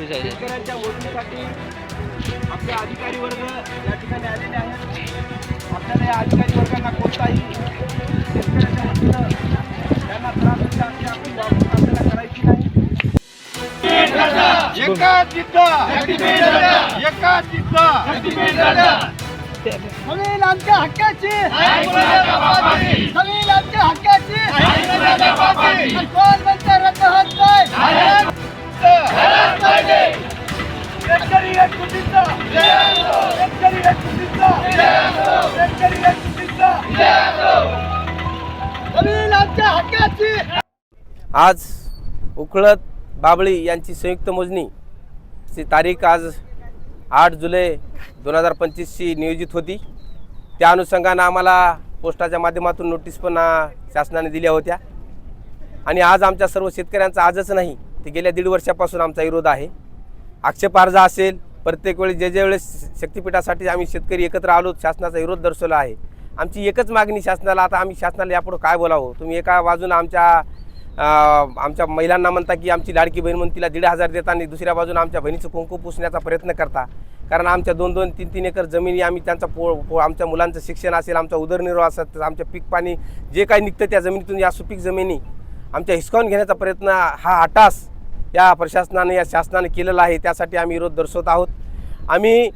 शेतकऱ्यांच्या ओळखीसाठी आपले अधिकारी वर्ग या ठिकाणी आलेले आहेत. आपल्याला या अधिकारी वर्गांना कोणताही शेतकऱ्याच्या वतीनं त्यांना त्रास अशी आपली वागणूक आपल्याला करायची नाही. एकाच जिद्द एका जिद्द जमीन आमच्या हक्काची. जमीन आमच्या हक्काची कोण म्हणते रद्द होत नाही? शेतकरी शेतकरी शेतकरी आमच्या हक्काची. आज उकळत बाबळी यांची संयुक्त मोजणी. ची तारीख आज आठ जुलै दोन हजार पंचवीसची नियोजित होती. त्या अनुषंगानं आम्हाला पोस्टाच्या माध्यमातून नोटीस पण शासनाने दिल्या होत्या. आणि आज आमच्या सर्व शेतकऱ्यांचा आजच नाही ते गेल्या दीड वर्षापासून आमचा विरोध आहे. आक्षेपार्ज असेल प्रत्येक वेळी जे जे वेळेस शक्तिपीठासाठी आम्ही शेतकरी एकत्र आलो शासनाचा विरोध दर्शवला आहे. आमची एकच मागणी शासनाला आता आम्ही शासनाला यापुढं काय बोलावं? तुम्ही एका बाजूनं आमच्या आमच्या महिलांना म्हणता की आमची लाडकी बहीण म्हणून तिला दीड हजार देता आणि दुसऱ्या बाजूने आमच्या बहिणीचं कुंकू पुसण्याचा प्रयत्न करता. कारण आमच्या दोन दोन तीन तीन एकर जमिनी आम्ही त्यांचा पो पो आमच्या मुलांचं शिक्षण असेल आमचा उदरनिर्वाह असेल आमच्या पीक पाणी जे काही निघतं त्या जमिनीतून या सुपीक जमिनी आमच्या हिसकावून घेण्याचा प्रयत्न हा आटास या प्रशासनाने या शासनाने केलेला आहे. त्यासाठी आम्ही विरोध दर्शवत आहोत. आम्ही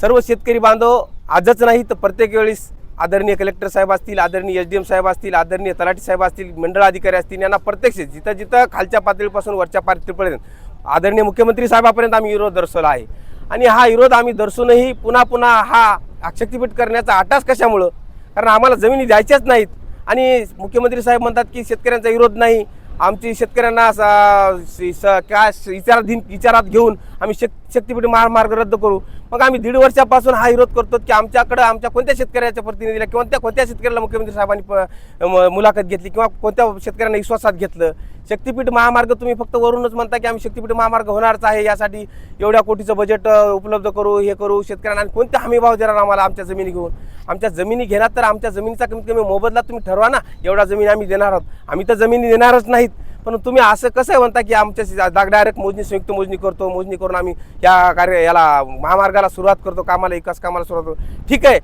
सर्व शेतकरी बांधव आजच नाही तर प्रत्येक वेळेस आदरणीय कलेक्टर साहेब असतील आदरणीय एच डी एम साहेब असतील आदरणीय तलाठी साहेब असतील मंडळ अधिकारी असतील यांना प्रत्यक्ष जिथं जिथं खालच्या पातळीपासून वरच्या पातळीपर्यंत आदरणीय मुख्यमंत्री साहेबापर्यंत आम्ही विरोध दर्शवला आहे. आणि हा विरोध आम्ही दर्शूनही पुन्हा पुन्हा हा शक्तीपीठ करण्याचा आटास कशामुळं? कारण आम्हाला जमिनी द्यायच्याच नाहीत. आणि मुख्यमंत्री साहेब म्हणतात की शेतकऱ्यांचा विरोध नाही. आमची शेतकऱ्यांना स- स- काय विचाराधीन विचारात घेऊन आम्ही शेत शक्तीपीठ महामार्ग रद्द करू. मग आम्ही दीड वर्षापासून हा विरोध करतो की आमच्याकडं आमच्या कोणत्या शेतकऱ्याच्या प्रतिनिधीला किंवा त्या कोणत्या शेतकऱ्याला मुख्यमंत्री साहेबांनी मुलाखत घेतली किंवा कोणत्या शेतकऱ्यांना विश्वासात घेतलं? शक्तीपीठ महामार्ग तुम्ही फक्त वरूनच म्हणता की आम्ही शक्तीपीठ महामार्ग होणारच आहे यासाठी एवढ्या कोटीचं बजेट उपलब्ध करू हे करू शेतकऱ्यांना आणि कोणते हमी भाव देणार आम्हाला आमच्या जमिनी घेऊन? आमच्या जमिनी घेणार तर आमच्या जमिनीचा कमीत कमी मोबदला तुम्ही ठरवा ना एवढा जमीन आम्ही देणार आहोत. आम्ही तर जमिनी देणारच नाहीत. पण तुम्ही असं कसं आहे म्हणता की आमच्या डायरेक्ट मोजणी संयुक्त मोजणी करतो मोजणी करून आम्ही या कार्य याला महामार्गाला सुरुवात करतो कामाला विकास कामाला सुरुवात करतो. ठीक आहे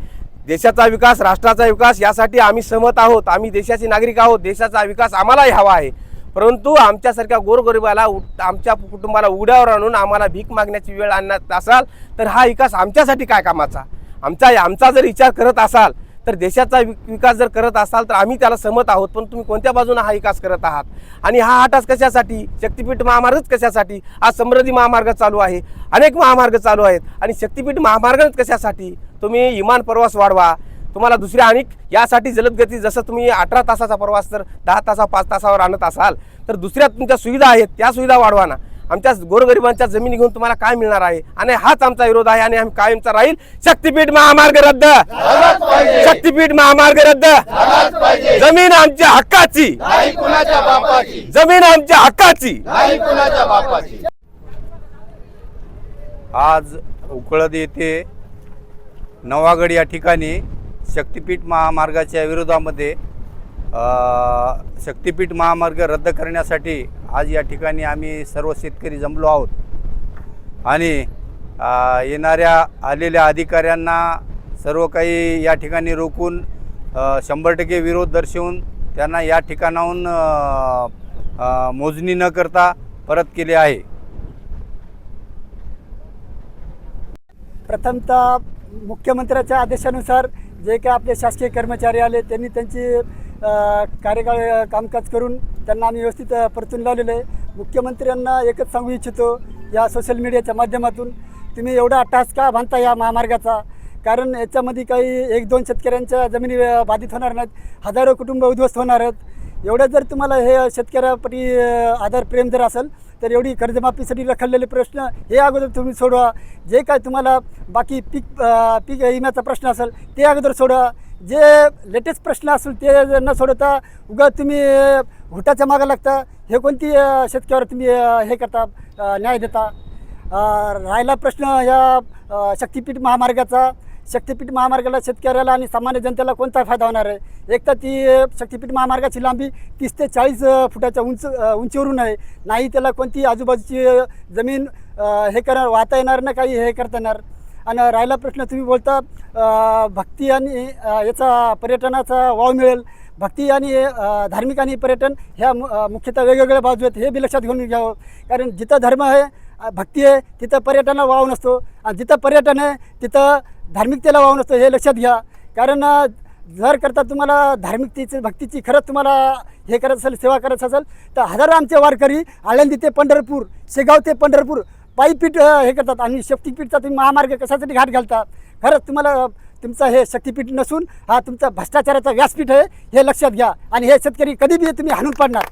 देशाचा विकास राष्ट्राचा विकास यासाठी आम्ही सहमत आहोत. आम्ही देशाचे नागरिक आहोत देशाचा विकास आम्हालाही हवा आहे. परंतु आमच्यासारख्या गोरगरिबाला उठ आमच्या कुटुंबाला उघड्यावर आणून आम्हाला भीक मागण्याची वेळ आणण्यात असाल तर हा विकास आमच्यासाठी काय कामाचा? आमचा आमचा जर विचार करत असाल तर देशाचा वि- विकास जर करत असाल तर आम्ही त्याला सहमत आहोत पण तुम्ही कोणत्या बाजूने हा विकास करत आहात? आणि हा आटास कशासाठी? शक्तीपीठ महामार्गच कशासाठी? आज समृद्धी महामार्ग चालू आहे अनेक महामार्ग चालू आहेत आणि शक्तीपीठ महामार्गच कशासाठी? तुम्ही विमान प्रवास वाढवा. तुम्हाला दुसऱ्या अनेक यासाठी जलदगती जसं तुम्ही अठरा तासाचा प्रवास जर दहा तासा पाच तासावर आणत असाल तर दुसऱ्या तुमच्या सुविधा आहेत त्या सुविधा वाढवा ना. आमच्या गोरगरिबांच्या जमिनी घेऊन तुम्हाला काय मिळणार आहे? आणि हाच आमचा विरोध आहे आणि आम्ही कायमचा राहील. शक्तीपीठ महामार्ग रद्द. शक्तीपीठ महामार्ग रद्द. जमीन आमच्या हक्काची. जमीन आमच्या हक्काची. कुणाच्या आज उकळद येथे नवागड या ठिकाणी शक्तिपीठ महामार्गाच्या विरोधामध्ये शक्तिपीठ महामार्ग रद्द करण्यासाठी आज या ठिकाणी आम्ही सर्व शेतकरी जमलो आहोत. आणि येणाऱ्या आलेल्या अधिकाऱ्यांना सर्व काही या ठिकाणी रोखून शंभर टक्के विरोध दर्शवून त्यांना या ठिकाणाहून मोजणी न करता परत केले आहे. प्रथमतः मुख्यमंत्र्याच्या आदेशानुसार जे काही आपले शासकीय कर्मचारी आले त्यांनी त्यांची कार्यकाळ कामकाज करून त्यांना आम्ही व्यवस्थित परतून लावलेलं आहे. मुख्यमंत्र्यांना एकच सांगू इच्छितो या सोशल मीडियाच्या माध्यमातून तुम्ही एवढा अट्टहास का बांधता या महामार्गाचा? कारण याच्यामध्ये काही एक दोन शेतकऱ्यांच्या जमिनी बाधित होणार नाहीत हजारो कुटुंब उद्ध्वस्त होणार आहेत. एवढं जर तुम्हाला हे शेतकऱ्यापटी आधार प्रेम जर असेल तर एवढी कर्जमाफीसाठी रखडलेले प्रश्न हे अगोदर तुम्ही सोडवा. जे काय तुम्हाला बाकी पीक पीक विम्याचा प्रश्न असेल ते अगोदर सोडवा. जे लेटेस्ट प्रश्न असेल ते न सोडवता उगा तुम्ही हुटाच्या मागं लागता. हे कोणती शेतकऱ्यावर तुम्ही हे करता न्याय देता? राहिला प्रश्न या शक्तीपीठ महामार्गाचा. शक्तिपीठ महामार्गाला शेतकऱ्याला आणि सामान्य जनतेला कोणता फायदा होणार आहे? एक तर ती शक्तिपीठ महामार्गाची लांबी तीस ते चाळीस फुटाच्या उंच उंचीवरून आहे. नाही त्याला कोणती आजूबाजूची जमीन हे करणार वाहता येणार ना काही हे करता येणार. आणि राहिला प्रश्न तुम्ही बोलता भक्ती आणि याचा पर्यटनाचा वाव मिळेल. भक्ती आणि धार्मिक आणि पर्यटन ह्या मु- मुख्यतः वेगवेगळ्या बाजू आहेत हे बी लक्षात घेऊन घ्यावं. कारण जिथं धर्म आहे भक्ती आहे तिथं पर्यटनाला वाव नसतो. आणि जिथं पर्यटन आहे तिथं धार्मिकतेला वाव नसतो हे लक्षात घ्या. कारण जर करता तुम्हाला धार्मिकतेची भक्तीची खरंच तुम्हाला हे करत असेल सेवा करत असेल तर हजारो आमचे वारकरी आळंदी ते पंढरपूर शेगाव ते पंढरपूर पायीपीठ हे करतात आणि शक्तीपीठचा तुम्ही महामार्ग कशासाठी घाट घालता? खरंच तुम्हाला तुमचं हे शक्तीपीठ नसून हा तुमचा भ्रष्टाचाराचा व्यासपीठ आहे हे लक्षात घ्या. आणि हे शेतकरी कधी बी तुम्ही हाणून पाडणार.